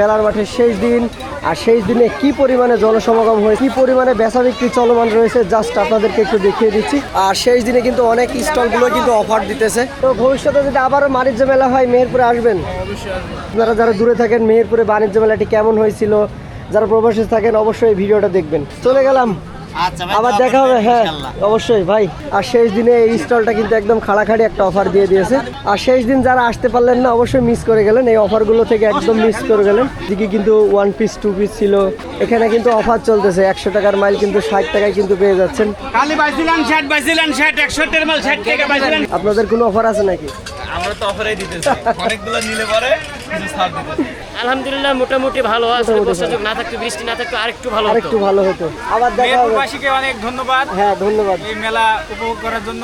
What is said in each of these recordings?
মেলার মাঠের শেষ দিন। আর শেষ দিনে কি পরিমাণে জনসমাগম হয়েছে, কি পরিমাণে বেচা বিক্রি চলমান রয়েছে জাস্ট আপনাদেরকে একটু দেখিয়ে দিচ্ছি। আর শেষ দিনে কিন্তু অনেক স্টলগুলো কিন্তু অফার দিতেছে। তো ভবিষ্যতে যদি আবারও বাণিজ্য মেলা হয়, মেহেরপুরে আসবেন? আপনারা যারা দূরে থাকেন, মেহেরপুরে বাণিজ্য মেলাটি কেমন হয়েছিল, যারা প্রবাসী থাকেন, অবশ্যই ভিডিওটা দেখবেন। চলে গেলাম আবার দেখা হবে হ্যাঁ অবশ্যই ভাই। আর শেষ দিনে এই স্টলটা কিন্তু একদম খাড়াখাড়ি একটা অফার দিয়ে দিয়েছে। আর শেষ দিন যারা আসতে পারলেন না অবশ্যই মিস করে গেলেন। এই অফারগুলো থেকে একদম মিস করে গেলেন। দিকে কিন্তু ওয়ান পিস টু পিস ছিল। এখানে কিন্তু অফার চলতেছে। একশো টাকার মাইল কিন্তু ষাট টাকায় কিন্তু পেয়ে যাচ্ছেন। কালি বাইছিলেন ষাট বাইছিলেন ষাট একশো মাল ষাট টাকা বাইছিলেন। আপনাদের কোনো অফার আছে নাকি? আমরা তো অফারেই দিতেছি। অনেকগুলো নিলে পরে ছাড় দিতেছি। আলহামদুলিল্লাহ মোটামুটি ভালো আছে। বর্ষা যোগ না থাকতো বৃষ্টি না থাকতো আরেকটু ভালো হতো। একটু ভালো হতো। আবার দেখা হবে। মেহেরপুরবাসীকে অনেক ধন্যবাদ। হ্যাঁ ধন্যবাদ। এই মেলা উপভোগ করার জন্য।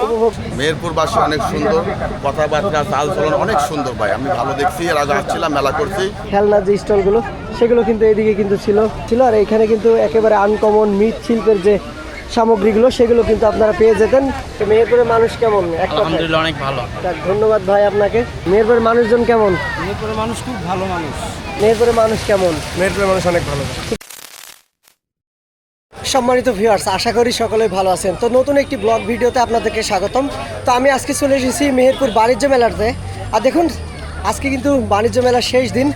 মেহেরপুরবাসী অনেক সুন্দর। কথাবার্তা চাল চলন অনেক সুন্দর ভাই। আমি ভালো দেখছি এর আগে আসছিলাম মেলা করছি। খেলনা যে স্টলগুলো সেগুলো কিন্তু এদিকে কিন্তু ছিল। ছিল আর এখানে কিন্তু একেবারে আনকমন মৃৎ শিল্পের যে সামগ্রীগুলো সেগুলো কিন্তু আপনারা পেয়ে যেতেন। তো মেহেরপুরের মানুষ কেমন? আলহামদুলিল্লাহ অনেক ভালো। ধন্যবাদ ভাই আপনাকে। মেহেরপুরের মানুষজন কেমন? মেহেরপুরের মানুষ খুব ভালো মানুষ। মেহেরপুরের মানুষ কেমন? মেহেরপুরের মানুষ অনেক ভালো। সম্মানিত ভিউয়ার্স আশা করি সকলে ভালো আছেন। তো নতুন একটি ব্লগ ভিডিওতে আপনাদেরকে স্বাগতম। তো আমি আজকে চলে এসেছি মেহেরপুর বাণিজ্য মেলাতে। আর দেখুন আজকে কিন্তু বাণিজ্য মেলার শেষ দিন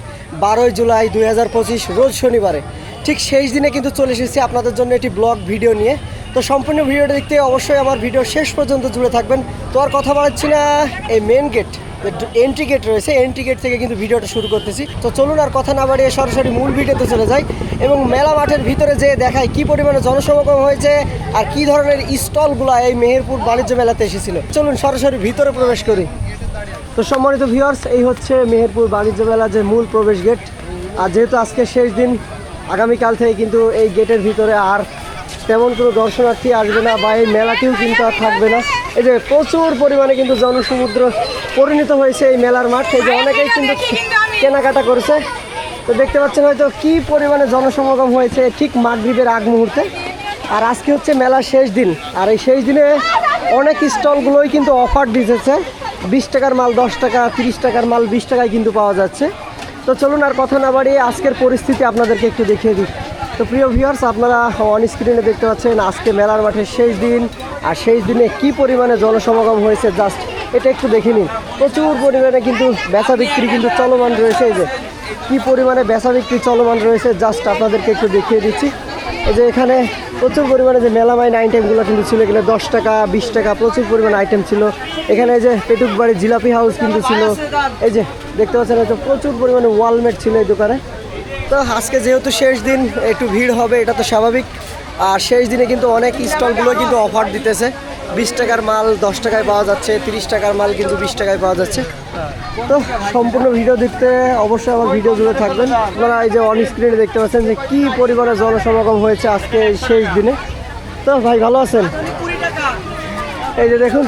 বারোই জুলাই দুই হাজার পঁচিশ রোজ শনিবারে। ঠিক শেষ দিনে কিন্তু চলে এসেছি আপনাদের জন্য একটি ব্লগ ভিডিও নিয়ে। তো সম্পূর্ণ ভিডিওটা দেখতে অবশ্যই আমার ভিডিও শেষ পর্যন্ত জুড়ে থাকবেন। তো আর কথা বলাচ্ছি না, এই মেন গেট এন্ট্রি গেট রয়েছে এন্ট্রি গেট থেকে কিন্তু ভিডিওটা শুরু করতেছি। তো চলুন আর কথা না বাড়িয়ে সরাসরি মূল ভিডিওতে চলে যাই এবং মেলা মাঠের ভিতরে যে দেখায় কি পরিমাণে জনসমাগম হয়েছে আর কি ধরনের স্টলগুলো এই মেহেরপুর বাণিজ্য মেলাতে এসেছিল। চলুন সরাসরি ভিতরে প্রবেশ করি। তো সম্মানিত ভিউয়ার্স এই হচ্ছে মেহেরপুর বাণিজ্য মেলা যে মূল প্রবেশ গেট আর যেহেতু আজকে শেষ দিন, আগামীকাল থেকে কিন্তু এই গেটের ভিতরে আর তেমন কোনো দর্শনার্থী আসবে না বা এই মেলাটিও কিন্তু আর থাকবে না। এই যে প্রচুর পরিমাণে কিন্তু জনসমুদ্র পরিণত হয়েছে এই মেলার মাঠ। এই যে অনেকেই কিন্তু কেনাকাটা করেছে। তো দেখতে পাচ্ছেন হয়তো কি পরিমাণে জনসমাগম হয়েছে ঠিক মাগরীবের আগ মুহূর্তে। আর আজকে হচ্ছে মেলার শেষ দিন। আর এই শেষ দিনে অনেক স্টলগুলোই কিন্তু অফার দিতেছে। বিশ টাকার মাল দশ টাকা, তিরিশ টাকার মাল বিশ টাকায় কিন্তু পাওয়া যাচ্ছে। তো চলুন আর কথা না বাড়িয়ে আজকের পরিস্থিতি আপনাদেরকে একটু দেখিয়ে দিই। তো প্রিয় ভিউয়ার্স আপনারা অন স্ক্রিনে দেখতে পাচ্ছেন আজকে মেলার মাঠের শেষ দিন। আর শেষ দিনে কি পরিমাণে জনসমাগম হয়েছে জাস্ট এটা একটু দেখে নিন। প্রচুর পরিমাণে কিন্তু বেচা বিক্রি কিন্তু চলমান রয়েছে এই যে। কি পরিমাণে বেচা বিক্রি চলমান রয়েছে জাস্ট আপনাদেরকে একটু দেখিয়ে দিচ্ছি। এই যে এখানে প্রচুর পরিমাণে যে মেলামাইন আইটেমগুলো কিন্তু ছিল, এখানে দশ টাকা, বিশ টাকা প্রচুর পরিমাণে আইটেম ছিল। এখানে এই যে পেটুক বাড়ির জিলাপি হাউস কিন্তু ছিল। এই যে দেখতে পাচ্ছেন প্রচুর পরিমাণে ওয়ালমেট ছিল এই দোকানে। তো আজকে যেহেতু শেষ দিন, একটু ভিড় হবে, এটা তো স্বাভাবিক। আর শেষ দিনে কিন্তু অনেক স্টলগুলো কিন্তু অফার দিতেছে। বিশ টাকার মাল দশ টাকায় পাওয়া যাচ্ছে, তিরিশ টাকার মাল কিন্তু বিশ টাকায় পাওয়া যাচ্ছে। তো সম্পূর্ণ ভিডিও দেখতে অবশ্যই আমার ভিডিও জুড়ে থাকবেন। আপনারা এই যে অন স্ক্রিনে দেখতে পাচ্ছেন যে কী পরিমাণে জনসমাগম হয়েছে আজকে এই শেষ দিনে। তো ভাই, ভালো আছেন? এই যে দেখুন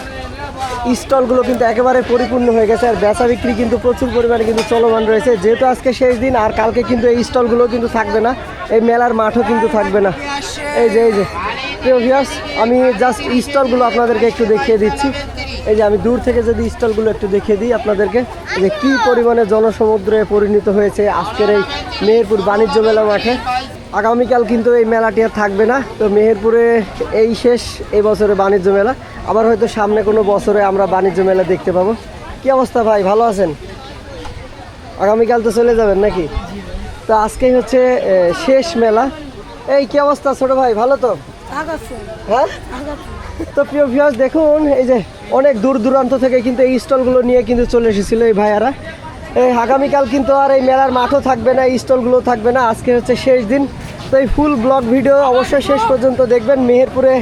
স্টলগুলো কিন্তু একেবারে পরিপূর্ণ হয়ে গেছে আর বেচা বিক্রি কিন্তু প্রচুর পরিমাণে কিন্তু চলমান রয়েছে। যেহেতু আজকে শেষ দিন, আর কালকে কিন্তু এই স্টলগুলো কিন্তু থাকবে না, এই মেলার মাঠও কিন্তু থাকবে না। এই যে এই যে। প্রিয় আমি জাস্ট স্টলগুলো আপনাদেরকে একটু দেখিয়ে দিচ্ছি। এই যে, আমি দূর থেকে যদি স্টলগুলো একটু দেখিয়ে দিই আপনাদেরকে যে কী পরিমাণে জনসমুদ্রে পরিণত হয়েছে আজকের এই মেহেরপুর বাণিজ্য মেলা মাঠে। আগামীকাল কিন্তু এই মেলাটি আর থাকবে না। তো মেহেরপুরে এই শেষ এই বছরে বাণিজ্য মেলা। আবার হয়তো সামনে কোনো বছরে আমরা বাণিজ্য মেলা দেখতে পাবো। কি অবস্থা ভাই ভালো আছেন? আগামীকাল তো চলে যাবেন নাকি? তো আজকেই হচ্ছে শেষ মেলা। এই কি অবস্থা ছোট ভাই ভালো তো? হ্যাঁ? তো প্রিয় ভিউয়ার্স দেখুন এই যে অনেক দূর দূরান্ত থেকে কিন্তু এই স্টলগুলো নিয়ে কিন্তু চলে এসেছিল এই ভাইয়ারা। এই আগামীকাল কিন্তু আর এই মেলার মাঠও থাকবে না স্টলগুলো থাকবে না। আজকে হচ্ছে শেষ দিন। তো এই ফুল ব্লগ ভিডিও অবশ্যই শেষ পর্যন্ত দেখবেন। মেহেরপুরে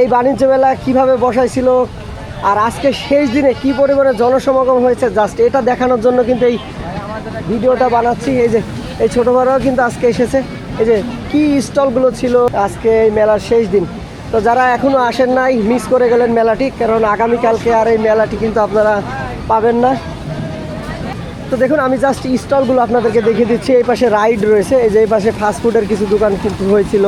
এই বাণিজ্য মেলা কীভাবে বসাইছিল আর আজকে শেষ দিনে কি পরিমাণে জনসমাগম হয়েছে জাস্ট এটা দেখানোর জন্য কিন্তু এই ভিডিওটা বানাচ্ছি। এই যে, এই ছোটো ভাড়াও কিন্তু আজকে এসেছে। এই যে, কি স্টলগুলো ছিল আজকে এই মেলার শেষ দিন। তো যারা এখনও আসেন নাই মিস করে গেলেন মেলাটি, কারণ আগামীকালকে আর এই মেলাটি কিন্তু আপনারা পাবেন না। তো দেখুন, আমি জাস্ট স্টলগুলো আপনাদেরকে দেখিয়ে দিচ্ছি। এই পাশে রাইড রয়েছে, এই যে এই পাশে ফাস্টফুডের কিছু দোকান কিন্তু হয়েছিল।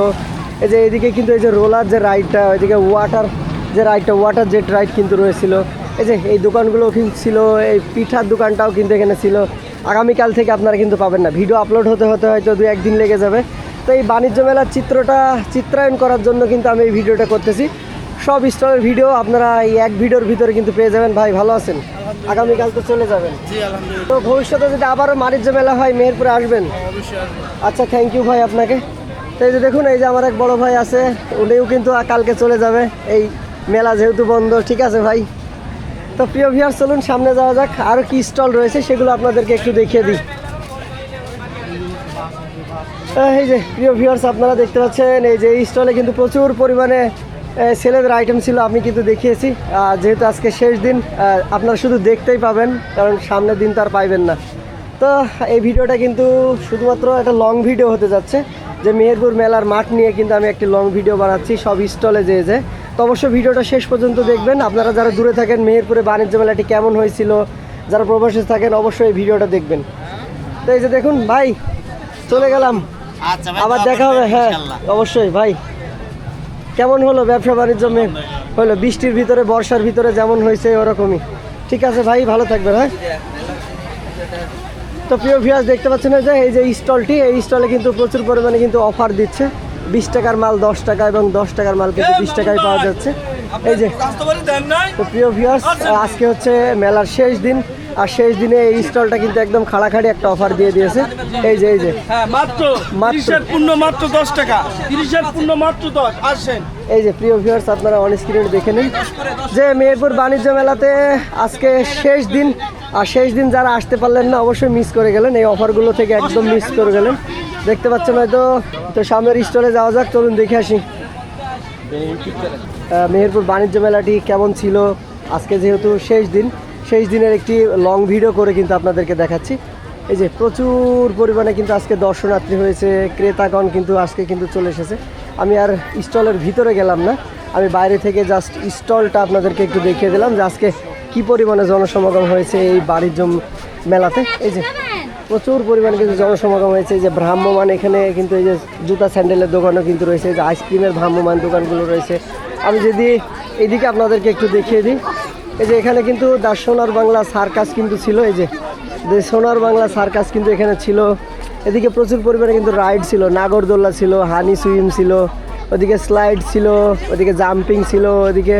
এই যে এদিকে কিন্তু এই যে রোলার যে রাইডটা ওইদিকে ওয়াটার যে রাইডটা ওয়াটার জেট রাইড কিন্তু রয়েছিল। এই যে এই দোকানগুলো কিন্তু ছিল, এই পিঠার দোকানটাও কিন্তু এখানে ছিল। আগামীকাল থেকে আপনারা কিন্তু পাবেন না। ভিডিও আপলোড হতে হতে হয়তো দু একদিন লেগে যাবে। তো এই বাণিজ্য মেলার চিত্রটা চিত্রায়ন করার জন্য কিন্তু আমি এই ভিডিওটা করতেছি। সব স্টলের ভিডিও আপনারা এই এক ভিডিওর ভিতরে কিন্তু পেয়ে যাবেন। ভাই ভালো আছেন? আগামীকাল তো চলে যাবেন। তো ভবিষ্যতে যদি আবারও বাণিজ্য মেলা হয় মেহেরপুরে আসবেন? আচ্ছা থ্যাংক ইউ ভাই আপনাকে। তো এই যে দেখুন এই যে আমার এক বড় ভাই আছে উনিও কিন্তু কালকে চলে যাবে। এই মেলা যেহেতু বন্ধ ঠিক আছে ভাই? তো প্রিয় ভিয়ার চলুন সামনে যাওয়া যাক আরও কি স্টল রয়েছে সেগুলো আপনাদেরকে একটু দেখিয়ে দিই। এই যে প্রিয় ভিউয়ার্স আপনারা দেখতে পাচ্ছেন এই যে এই স্টলে কিন্তু প্রচুর পরিমাণে ছেলেদের আইটেম ছিল আমি কিন্তু দেখিয়েছি। যেহেতু আজকে শেষ দিন আপনারা শুধু দেখতেই পাবেন কারণ সামনের দিন তো আর পাইবেন না। তো এই ভিডিওটা কিন্তু শুধুমাত্র একটা লং ভিডিও হতে যাচ্ছে যে মেহেরপুর মেলার মাঠ নিয়ে কিন্তু আমি একটি লং ভিডিও বানাচ্ছি সব স্টলে যেয়ে যে তো অবশ্যই ভিডিওটা শেষ পর্যন্ত দেখবেন আপনারা যারা দূরে থাকেন মেহেরপুরে বাণিজ্য মেলাটি কেমন হয়েছিল যারা প্রবাসী থাকেন অবশ্যই এই ভিডিওটা দেখবেন। তো এই যে দেখুন ভাই চলে গেলাম। আচ্ছা আবার দেখা হবে হ্যাঁ অবশ্যই ভাই। কেমন হলো ব্যবসা বাণিজ্য মে হলো বৃষ্টির ভিতরে বর্ষার ভিতরে যেমন হয়েছে ওরকমই। ঠিক আছে ভাই ভালো থাকবেন হ্যাঁ? তো প্রিয় ভিউয়ার্স দেখতে পাচ্ছেন এই যে এই যে স্টলটি এই স্টলে কিন্তু প্রচুর পরিমাণে কিন্তু অফার দিচ্ছে। বিশ টাকার মাল দশ টাকা এবং দশ টাকার মাল কিন্তু বিশ টাকায় পাওয়া যাচ্ছে। এই যে তো প্রিয় ভিউয়ার্স আজকে হচ্ছে মেলার শেষ দিন। আর শেষ দিনে এই স্টলটা কিন্তু একদম খাড়াখাড়ি একটা অফার দিয়ে দিয়েছে। এই যে এই যে। হ্যাঁ মাত্র মাত্র। তিরিশের পূর্ণ মাত্র দশ টাকা। তিরিশের পূর্ণ মাত্র দশ। আসেন। এই যে প্রিয় ভিউয়ার্স আপনারা অন স্ক্রিনে দেখে নিন। যে মেহেরপুর বাণিজ্য মেলাতে আজকে শেষ দিন আর শেষ দিন যারা আসতে পারলেন না অবশ্যই মিস করে গেলেন। এই অফারগুলো থেকে একদম মিস করে গেলেন। দেখতে পাচ্ছেন হয়তো তো সামনের স্টলে যাওয়া যাক চলুন দেখে আসি। মেহেরপুর বাণিজ্য মেলাটি কেমন ছিল? আজকে যেহেতু শেষ দিন শেষ দিনের একটি লং ভিডিও করে কিন্তু আপনাদেরকে দেখাচ্ছি। এই যে প্রচুর পরিমাণে কিন্তু আজকে দর্শনার্থী হয়েছে, ক্রেতাগণ কিন্তু আজকে কিন্তু চলে এসেছে। আমি আর স্টলের ভিতরে গেলাম না, আমি বাইরে থেকে জাস্ট স্টলটা আপনাদেরকে একটু দেখিয়ে দিলাম যে আজকে কী পরিমাণে জনসমাগম হয়েছে এই বাণিজ্য মেলাতে। এই যে প্রচুর পরিমাণে কিন্তু জনসমাগম হয়েছে, এই যে ভ্রাম্যমান এখানে কিন্তু এই যে জুতা স্যান্ডেলের দোকানও কিন্তু রয়েছে যে আইসক্রিমের ভ্রাম্যমান দোকানগুলো রয়েছে। আমি যদি এদিকে আপনাদেরকে একটু দেখিয়ে দিই এই যে এখানে কিন্তু দা সোনার বাংলা সার্কাস কিন্তু ছিল, এই যে সোনার বাংলা সার্কাস কিন্তু এখানে ছিল। এদিকে প্রচুর পরিমাণে কিন্তু রাইড ছিল, নাগরদোল্লা ছিল, হানি সুইম ছিল, ওদিকে স্লাইড ছিল, ওদিকে জাম্পিং ছিল, ওদিকে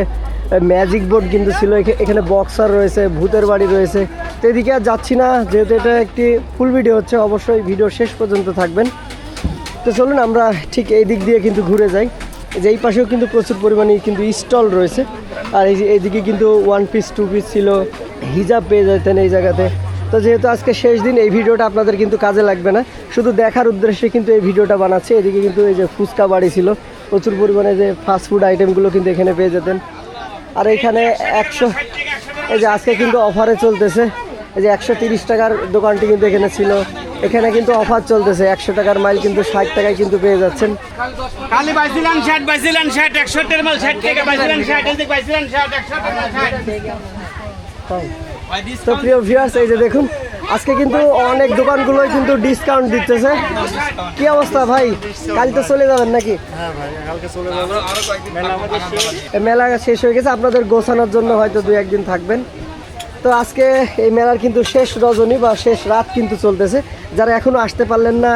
ম্যাজিক বোর্ড কিন্তু ছিল এখানে বক্সার রয়েছে, ভূতের বাড়ি রয়েছে। তো এদিকে আর যাচ্ছি না, যেহেতু এটা একটি ফুল ভিডিও হচ্ছে, অবশ্যই ভিডিও শেষ পর্যন্ত থাকবেন। তো চলুন আমরা ঠিক এই দিক দিয়ে কিন্তু ঘুরে যাই। যে এই পাশেও কিন্তু প্রচুর পরিমাণে কিন্তু স্টল রয়েছে। আর এই এইদিকে কিন্তু ওয়ান পিস টু পিস ছিল, হিজাব পেয়ে যেতেন এই জায়গাতে। তো যেহেতু আজকে শেষ দিন, এই ভিডিওটা আপনাদের কিন্তু কাজে লাগবে না। শুধু দেখার উদ্দেশ্যে কিন্তু এই ভিডিওটা বানাচ্ছে। এদিকে কিন্তু এই যে ফুচকা বাড়ি ছিল, প্রচুর পরিমাণে যে ফাস্ট ফুড আইটেমগুলো কিন্তু এখানে পেয়ে যেতেন। আর এখানে একশো, এই যে আজকে কিন্তু অফারে চলতেছে। এই যে একশো টাকার দোকানটি কিন্তু এখানে ছিল। এখানে কিন্তু অফার চলতেছে। একশো টাকার মাইল কিন্তু ষাট টাকায় কিন্তু পেয়ে যাচ্ছেন। কালি বাইছিলেন ষাট বাইছিলেন ষাট একষট্টির মাল ষাট টাকা বাইছিলেন ষাট এদিক ষাট একষট্টির তো প্রিয় ভিউয়ার্স এই যে দেখুন আজকে কিন্তু অনেক দোকানগুলোই কিন্তু ডিসকাউন্ট দিতেছে। কি অবস্থা ভাই? কাল তো চলে যাবেন নাকি? মেলা শেষ হয়ে গেছে। আপনাদের গোছানোর জন্য হয়তো দু একদিন থাকবেন। তো আজকে এই মেলার কিন্তু শেষ রজনী বা শেষ রাত কিন্তু চলতেছে। যারা এখনও আসতে পারলেন না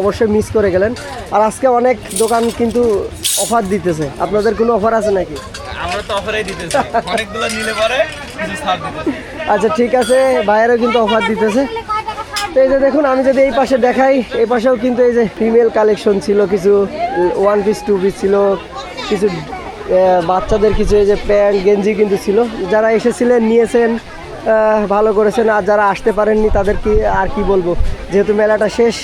অবশ্যই মিস করে গেলেন। আর আজকে অনেক দোকান কিন্তু অফার দিতেছে। আপনাদের কোনো অফার আছে নাকি? আমরা তো অফারেই দিতেছি। অনেকগুলো নিলে পরে কিছু ছাড় দিতেছি। আচ্ছা ঠিক আছে। বাইরেও কিন্তু অফার দিতেছে। তো এই যে দেখুন আমি যদি এই পাশে দেখাই এই পাশেও কিন্তু এই যে ফিমেল কালেকশন ছিল কিছু ওয়ান পিস টু পিস ছিল কিছু বাচ্চাদের কিছু এই যে প্যান্ট গেঞ্জি কিন্তু ছিল। যারা এসেছিলেন নিয়েছেন ভালো করেছেন। আর যারা আসতে পারেননি তাদের কি আর কি বলব? যেহেতু মেলাটা শেষ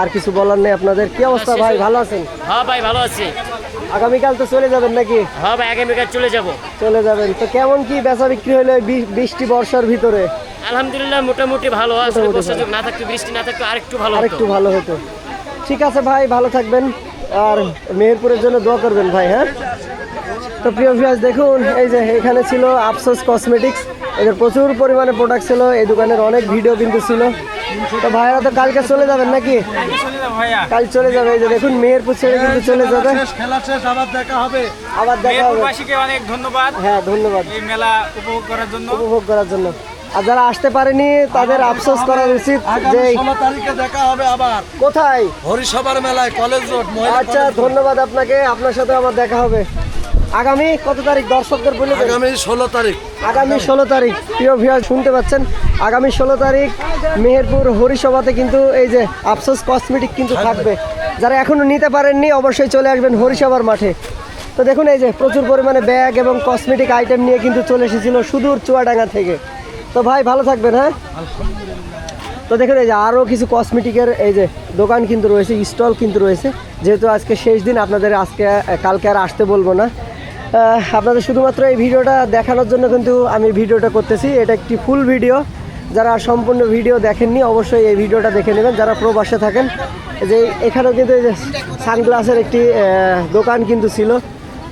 আর কিছু বলার নেই আপনাদের। কি অবস্থা ভাই? ভালো আছেন? হ্যাঁ ভাই ভালো আছি। আগামীকাল তো চলে যাবেন নাকি? হ্যাঁ ভাই আগামীকাল চলে যাব। চলে যাবেন। তো কেমন কি বেচা বিক্রি হলো বৃষ্টি বর্ষার ভিতরে? আলহামদুলিল্লাহ মোটামুটি ভালো আছে। বর্ষা না থাকতো বৃষ্টি না থাকতো আরেকটু ভালো আর হতো। একটু ভালো হতো। ঠিক আছে ভাই ভালো থাকবেন। আর মেহেরপুরের জন্য দোয়া করবেন ভাই হ্যাঁ? তো প্রিয় ভিউয়ার্স দেখুন এই যে এখানে ছিল আফসোস কসমেটিক্স। এদের প্রচুর পরিমাণে প্রোডাক্ট ছিল এই দোকানের অনেক ভিডিও কিন্তু ছিল। তো ভাইরা তো কালকে চলে যাবেন নাকি? কাল চলে যাবে এই যে দেখুন মেহেরপুর ছেড়ে কিন্তু চলে যাবে। খেলা শেষ আবার দেখা হবে। আবার দেখা হবে। অনেক ধন্যবাদ। হ্যাঁ ধন্যবাদ। এই মেলা উপভোগ করার জন্য। উপভোগ করার জন্য। আর যারা আসতে পারেনি তাদের আফসোস করা উচিত যে তারিখে দেখা হবে আবার। কোথায়? হরিসভার মেলায় কলেজ রোড আচ্ছা ধন্যবাদ আপনাকে। আপনার সাথে আবার দেখা হবে। আগামী কত তারিখ? দর্শকদের বলে আগামী ষোলো তারিখ। আগামী ষোলো তারিখ। প্রিয় ভিউয়ার শুনতে পাচ্ছেন? আগামী ষোলো তারিখ মেহেরপুর হরিসভাতে কিন্তু এই যে আফসোস কসমেটিক কিন্তু থাকবে। যারা এখনও নিতে পারেননি অবশ্যই চলে আসবেন হরিসভার মাঠে। তো দেখুন এই যে প্রচুর পরিমাণে ব্যাগ এবং কসমেটিক আইটেম নিয়ে কিন্তু চলে এসেছিল সুদূর চুয়াডাঙ্গা থেকে। তো ভাই ভালো থাকবেন হ্যাঁ? তো দেখুন এই যে আরও কিছু কসমেটিকের এই যে দোকান কিন্তু রয়েছে স্টল কিন্তু রয়েছে। যেহেতু আজকে শেষ দিন আপনাদের আজকে কালকে আর আসতে বলব না। আপনাদের শুধুমাত্র এই ভিডিওটা দেখানোর জন্য কিন্তু আমি ভিডিওটা করতেছি। এটা একটি ফুল ভিডিও যারা সম্পূর্ণ ভিডিও দেখেননি অবশ্যই এই ভিডিওটা দেখে নেবেন। যারা প্রবাসে থাকেন যে এখানেও কিন্তু সানগ্লাসের একটি দোকান কিন্তু ছিল।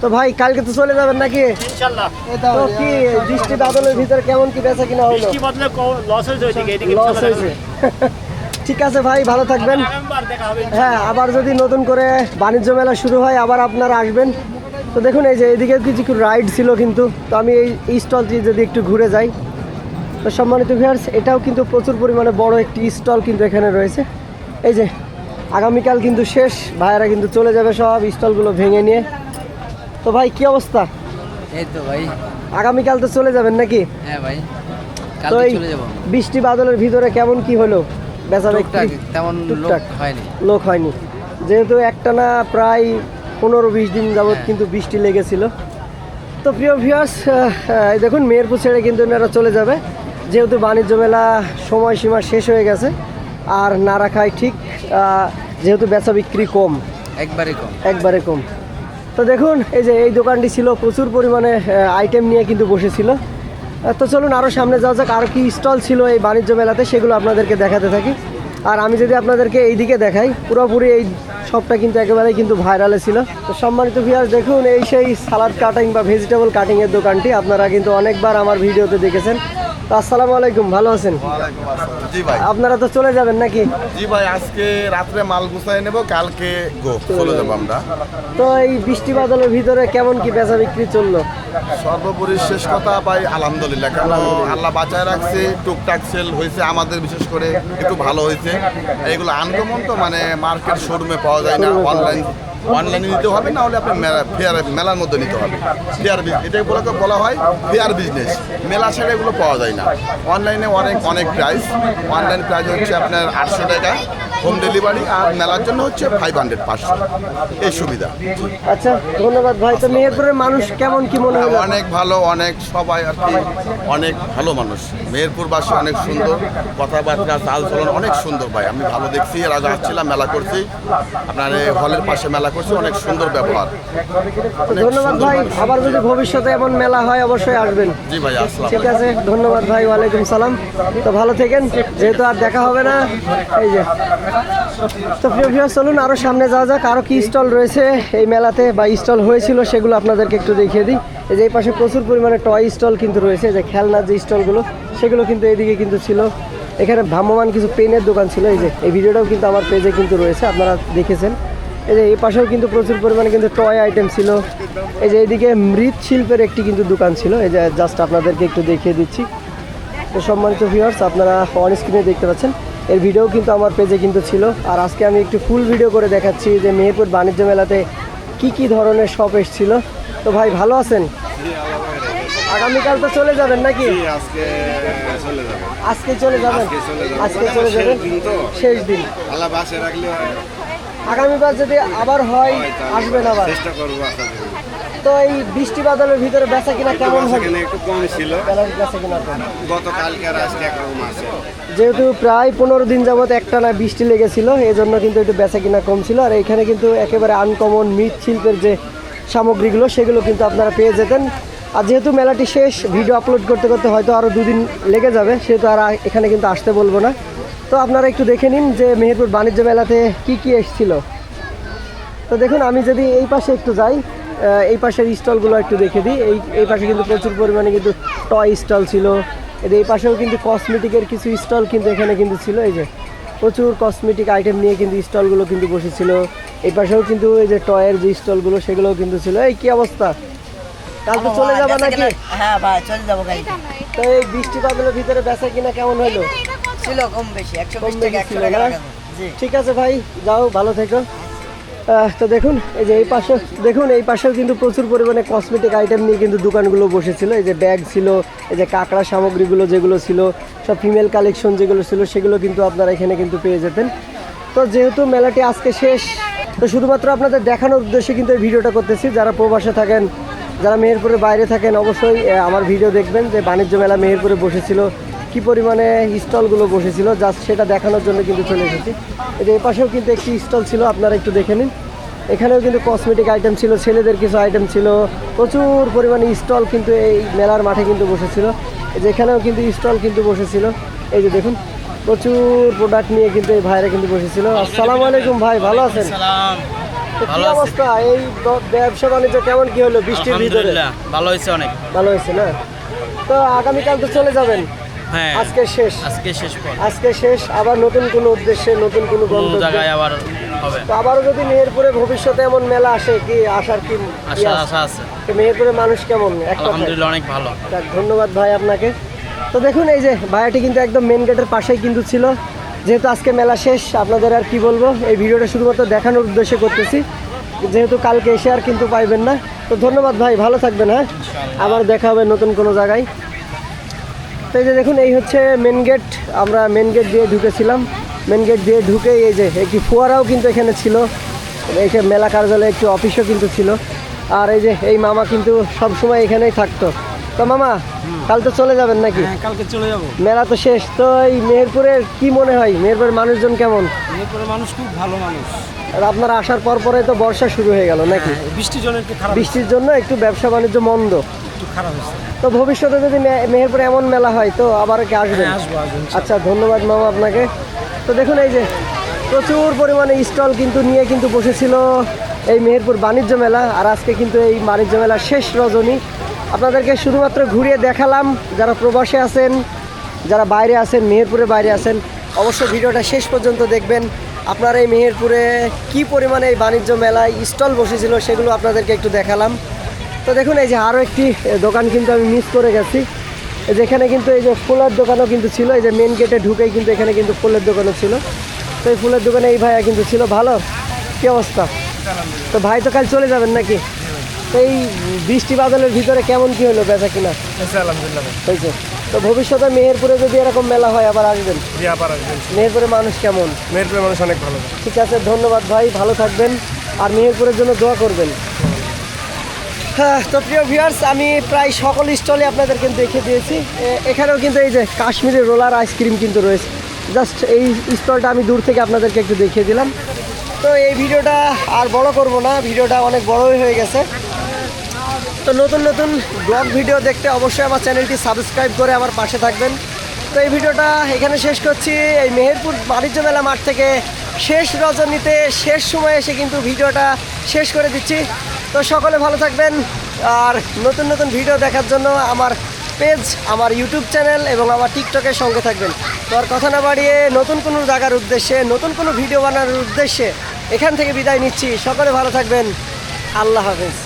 তো ভাই কালকে তো চলে যাবেন নাকি? তো কি বৃষ্টি বাদলের ভিতরে কেমন কি বেচা কিনা হলো? লস হয়েছে ঠিক আছে ভাই ভালো থাকবেন। হ্যাঁ আবার যদি নতুন করে বাণিজ্য মেলা শুরু হয় আবার আপনারা আসবেন। তো দেখুন এই যে এদিকে কিছু রাইড ছিল কিন্তু তো আমি এই এই স্টলটি যদি একটু ঘুরে যাই তো সম্মানিত ভিউয়ার্স এটাও কিন্তু প্রচুর পরিমাণে বড় একটি স্টল কিন্তু এখানে রয়েছে। এই যে আগামীকাল কিন্তু শেষ ভাইয়েরা কিন্তু চলে যাবে সব স্টলগুলো ভেঙে নিয়ে। তো ভাই কি অবস্থা? এই তো ভাই। আগামীকাল তো চলে যাবেন নাকি? হ্যাঁ ভাই তো এই বৃষ্টি বাদলের ভিতরে কেমন কি হলো? বেচা তেমন লোক হয়নি। লোক হয়নি। যেহেতু একটানা প্রায় পনেরো বিশ দিন যাবৎ কিন্তু বৃষ্টি লেগেছিল। তো প্রিয় ভিউয়ার্স দেখুন মেহেরপুর ছেড়ে কিন্তু এনারা চলে যাবে। যেহেতু বাণিজ্য মেলা সময়সীমা শেষ হয়ে গেছে আর না রাখায় ঠিক যেহেতু বেচা বিক্রি কম। একবারে কম। একবারে কম। তো দেখুন এই যে এই দোকানটি ছিল প্রচুর পরিমাণে আইটেম নিয়ে কিন্তু বসেছিল। তো চলুন আরও সামনে যাওয়া যাক আর কি স্টল ছিল এই বাণিজ্য মেলাতে সেগুলো আপনাদেরকে দেখাতে থাকি। আর আমি যদি আপনাদেরকে এইদিকে দেখাই পুরোপুরি এই সবটা কিন্তু একেবারেই কিন্তু ভাইরালে ছিল। তো সম্মানিত ভিয়ার দেখুন এই সেই সালাদ কাটিং বা ভেজিটেবল কাটিংয়ের দোকানটি। আপনারা কিন্তু অনেকবার আমার ভিডিওতে দেখেছেন। তো আসসালামু আলাইকুম ভালো আছেন? জি ভাই। আপনারা তো চলে যাবেন নাকি? জি ভাই আজকে রাত্রে মাল গুছাই নেব কালকে গো চলে যাব আমরা। তো এই বৃষ্টি বাদলের ভিতরে কেমন কি বেচা বিক্রি চলল? সর্বোপরি শেষ কথা ভাই আলহামদুলিল্লাহ। কারণ আল্লাহ বাঁচায় রাখছে টুকটাক সেল হয়েছে আমাদের বিশেষ করে একটু ভালো হয়েছে। এগুলো আনকমন তো মানে মার্কেট শোরুমে পাওয়া যায় না অনলাইন অনলাইনে নিতে হবে না হলে আপনার মেলা ফেয়ার মেলার মধ্যে নিতে হবে। ফেয়ার বিজনেস এটাকে বলাকে বলা হয় ফেয়ার বিজনেস। মেলা ছাড়া এগুলো পাওয়া যায় না। অনলাইনে অনেক অনেক প্রাইস অনলাইন প্রাইস হচ্ছে আপনার আটশো টাকা। হোম ডেলিভারি আর মেলার জন্য হচ্ছে ফাইভ হান্ড্রেড পাঁচশো এই সুবিধা। আচ্ছা ধন্যবাদ ভাই। তো মেহেরপুরের মানুষ কেমন কি মনে হয় অনেক ভালো অনেক সবাই আর কি অনেক ভালো মানুষ। মেহেরপুরবাসী অনেক সুন্দর কথাবার্তা চাল চলন অনেক সুন্দর ভাই। আমি ভালো দেখছি এর আগে আসছিলাম মেলা করছি। আপনার এই হলের পাশে মেলা করছি অনেক সুন্দর ব্যবহার। ধন্যবাদ ভাই। আবার যদি ভবিষ্যতে এমন মেলা হয় অবশ্যই আসবেন। জি ভাই আসসালাম ঠিক আছে ধন্যবাদ ভাই ওয়ালাইকুম সালাম। তো ভালো থেকেন যেহেতু আর দেখা হবে না এই যে। তো প্রিয় ভিউয়ার চলুন আরও সামনে যাওয়া যাক। আরও কি স্টল রয়েছে? এই মেলাতে বা স্টল হয়েছিল সেগুলো আপনাদেরকে একটু দেখিয়ে দিই। এই যে এই পাশে প্রচুর পরিমাণে টয় স্টল কিন্তু রয়েছে। যে খেলনার যে স্টলগুলো সেগুলো কিন্তু এইদিকে কিন্তু ছিল। এখানে ভ্রাম্যমান কিছু পেনের দোকান ছিল। এই যে, এই ভিডিওটাও কিন্তু আমার পেজে কিন্তু রয়েছে, আপনারা দেখেছেন। এই যে এই পাশেও কিন্তু প্রচুর পরিমাণে কিন্তু টয় আইটেম ছিল। এই যে এইদিকে মৃৎশিল্পের একটি কিন্তু দোকান ছিল। এই যে জাস্ট আপনাদেরকে একটু দেখিয়ে দিচ্ছি। তো সম্মানিত ভিউয়ার্স আপনারা অন স্ক্রিনে দেখতে পাচ্ছেন। এর ভিডিও কিন্তু আমার পেজে কিন্তু ছিল। আর আজকে আমি একটু ফুল ভিডিও করে দেখাচ্ছি যে মেহেরপুর বাণিজ্য মেলাতে কি কি ধরনের শপ এসেছিল। তো ভাই ভালো আছেন? আগামীকাল তো চলে যাবেন নাকি? আজকে চলে যাবেন। আজকে চলে যাবেন? শেষ দিন। আল্লাহ বাসে রাখলে আগামীবার যদি আবার হয় আসবেন আবার। চেষ্টা করব তো এই বৃষ্টি বাদলের ভিতরে বেচা কিনা কেমন হবে একটু কম ছিল। বেচা কিনা গতকালকে আর আজকে একরকম আছে। যেহেতু প্রায় পনেরো দিন যাবত একটা না বৃষ্টি লেগেছিল এই জন্য কিন্তু একটু বেচা কিনা কম ছিল। আর এখানে কিন্তু একেবারে আনকমন মৃৎশিল্পের যে সামগ্রীগুলো সেগুলো কিন্তু আপনারা পেয়ে যেতেন। আর যেহেতু মেলাটি শেষ ভিডিও আপলোড করতে করতে হয়তো আরও দুদিন লেগে যাবে সেহেতু আর এখানে কিন্তু আসতে বলব না। তো আপনারা একটু দেখে নিন যে মেহেরপুর বাণিজ্য মেলাতে কি কি এসেছিল। তো দেখুন আমি যদি এই পাশে একটু যাই এই পাশের স্টলগুলো একটু দেখে দিই। এই এই পাশে কিন্তু প্রচুর পরিমাণে কিন্তু টয় স্টল ছিল। এদের এই পাশেও কিন্তু কসমেটিকের কিছু স্টল কিন্তু এখানে কিন্তু ছিল। এই যে প্রচুর কসমেটিক আইটেম নিয়ে কিন্তু স্টলগুলো কিন্তু বসেছিল। এই পাশেও কিন্তু এই যে টয়ের যে স্টলগুলো সেগুলোও কিন্তু ছিল। এই কি অবস্থা? কাল তো চলে যাবা নাকি? হ্যাঁ ভাই চলে যাব তো এই বৃষ্টি বাদলের ভিতরে বেচা কিনা কেমন হলো? ছিল কম বেশি একশো কম বেশি ঠিক আছে ভাই যাও ভালো থেকো। আহ, তো দেখুন, এই যে এই পাশে দেখুন, এই পাশেও কিন্তু প্রচুর পরিমাণে কসমেটিক আইটেম নিয়ে কিন্তু দোকানগুলো বসেছিল। এই যে ব্যাগ ছিল, এই যে কাঁকড়া সামগ্রীগুলো যেগুলো ছিল, সব ফিমেল কালেকশন যেগুলো ছিল, সেগুলো কিন্তু আপনারা এখানে কিন্তু পেয়ে যেতেন। তো যেহেতু মেলাটি আজকে শেষ, তো শুধুমাত্র আপনাদের দেখানোর উদ্দেশ্যে কিন্তু এই ভিডিওটা করতেছি। যারা প্রবাসে থাকেন, যারা মেহেরপুরের বাইরে থাকেন, অবশ্যই আমার ভিডিও দেখবেন যে বাণিজ্য মেলা মেহেরপুরে বসেছিল। কি পরিমাণে স্টলগুলো বসেছিল জাস্ট সেটা দেখানোর জন্য কিন্তু চলে এসেছি। এই যে এই পাশেও কিন্তু একটি স্টল ছিল আপনারা একটু দেখে নিন। এখানেও কিন্তু কসমেটিক আইটেম ছিল ছেলেদের কিছু আইটেম ছিল প্রচুর পরিমাণে স্টল কিন্তু এই মেলার মাঠে কিন্তু বসেছিল। এই যে এখানেও কিন্তু স্টল কিন্তু বসেছিল। এই যে দেখুন প্রচুর প্রোডাক্ট নিয়ে কিন্তু এই ভাইরা কিন্তু বসেছিল। আসসালামু আলাইকুম ভাই ভালো আছেন? কি অবস্থা? এই ব্যবসা বাণিজ্য কেমন কি হলো বৃষ্টির ভিতরে? ভালো হয়েছে অনেক। ভালো হয়েছে না? তো আগামীকাল তো চলে যাবেন। হ্যাঁ। আজকে শেষ। আজকে শেষ আজকে শেষ আবার নতুন কোনো উদ্দেশ্যে নতুন কোনো জায়গায় আবার হবে। তো আবারও যদি মেহেরপুরে ভবিষ্যতে এমন মেলা আসে কি আসার কি আশা আশা আছে। তো মেহেরপুরের মানুষ কেমন? আলহামদুলিল্লাহ অনেক ভালো। ধন্যবাদ ভাই আপনাকে। তো দেখুন এই যে ভাইয়াটি কিন্তু একদম মেন গেটের পাশেই কিন্তু ছিল। যেহেতু আজকে মেলা শেষ আপনাদের আর কি বলব? এই ভিডিওটা শুধুমাত্র দেখানোর উদ্দেশ্যে করতেছি। যেহেতু কালকে এসে আর কিন্তু পাইবেন না। তো ধন্যবাদ ভাই ভালো থাকবেন হ্যাঁ? আবার দেখা হবে নতুন কোনো জায়গায়। তো এই যে দেখুন এই হচ্ছে মেন গেট আমরা মেন গেট দিয়ে ঢুকেছিলাম। মেন গেট দিয়ে ঢুকে এই যে একটি ফোয়ারাও কিন্তু এখানে ছিল। এই যে মেলা কার্যালয়ে একটি অফিসও কিন্তু ছিল। আর এই যে এই মামা কিন্তু সব সময় এখানেই থাকতো। তো মামা কাল তো চলে যাবেন নাকি? কালকে চলে যাব। মেলা তো শেষ। তো এই মেহেরপুরের কি মনে হয়? মেহেরপুরের মানুষজন কেমন? এরপরে মানুষ খুব ভালো মানুষ। আর আপনার আসার পর পরে তো বর্ষা শুরু হয়ে গেল নাকি? বৃষ্টির জন্য একটু খারাপ বৃষ্টির জন্য একটু ব্যবসা বাণিজ্য মন্দ। একটু খারাপ হয়েছে। তো ভবিষ্যতে যদি মেহেরপুরে এমন মেলা হয় তো আবার কি আসবেন? আসব আসব আচ্ছা ধন্যবাদ মামা আপনাকে। তো দেখুন এই যে প্রচুর পরিমাণে স্টল কিন্তু নিয়ে কিন্তু বসেছিল এই মেহেরপুর বাণিজ্য মেলা আর আজকে কিন্তু এই বাণিজ্য মেলা শেষ রজনী। আপনাদেরকে শুধুমাত্র ঘুরিয়ে দেখালাম যারা প্রবাসে আছেন যারা বাইরে আছেন মেহেরপুরে বাইরে আছেন অবশ্যই ভিডিওটা শেষ পর্যন্ত দেখবেন। আপনারা এই মেহেরপুরে কি পরিমাণে এই বাণিজ্য মেলায় স্টল বসেছিল সেগুলো আপনাদেরকে একটু দেখালাম। তো দেখুন এই যে আরও একটি দোকান কিন্তু আমি মিস করে গেছি। যেখানে কিন্তু এই যে ফুলের দোকানও কিন্তু ছিল এই যে মেন গেটে ঢুকেই কিন্তু এখানে কিন্তু ফুলের দোকানও ছিল। তো এই ফুলের দোকানে এই ভাইয়া কিন্তু ছিল ভালো? কি অবস্থা? তো ভাই তো কাল চলে যাবেন নাকি? তো এই বৃষ্টি বাদলের ভিতরে কেমন কি হলো বেচা কিনা? আলহামদুলিল্লাহ হয়েছে তো ভবিষ্যতে মেহেরপুরে যদি এরকম মেলা হয় আবার আসবেন? জি আবার আসবেন। মেহেরপুরে মানুষ কেমন? মেহেরপুরের মানুষ অনেক ভালো। ঠিক আছে ধন্যবাদ ভাই ভালো থাকবেন। আর মেহেরপুরের জন্য দোয়া করবেন। হ্যাঁ তো প্রিয় ভিউয়ার্স আমি প্রায় সকল স্টলে আপনাদের কিন্তু দেখে দিয়েছি এখানেও কিন্তু এই যে কাশ্মীরি রোলার আইসক্রিম কিন্তু রয়েছে। জাস্ট এই স্টলটা আমি দূর থেকে আপনাদেরকে একটু দেখিয়ে দিলাম। তো এই ভিডিওটা আর বড় করব না ভিডিওটা অনেক বড়ই হয়ে গেছে। তো নতুন নতুন ব্লগ ভিডিও দেখতে অবশ্যই আমার চ্যানেলটি সাবস্ক্রাইব করে আমার পাশে থাকবেন। তো এই ভিডিওটা এখানে শেষ করছি। এই মেহেরপুর বাণিজ্য মেলা মাঠ থেকে শেষ রজনীতে শেষ সময়ে এসে কিন্তু ভিডিওটা শেষ করে দিচ্ছি। তো সকলে ভালো থাকবেন। আর নতুন নতুন ভিডিও দেখার জন্য আমার পেজ, আমার ইউটিউব চ্যানেল এবং আমার টিকটকের সঙ্গে থাকবেন। তো আর কথা না বাড়িয়ে নতুন কোনো জায়গার উদ্দেশ্যে, নতুন কোনো ভিডিও বানানোর উদ্দেশ্যে এখান থেকে বিদায় নিচ্ছি। সকলে ভালো থাকবেন। আল্লাহ হাফেজ।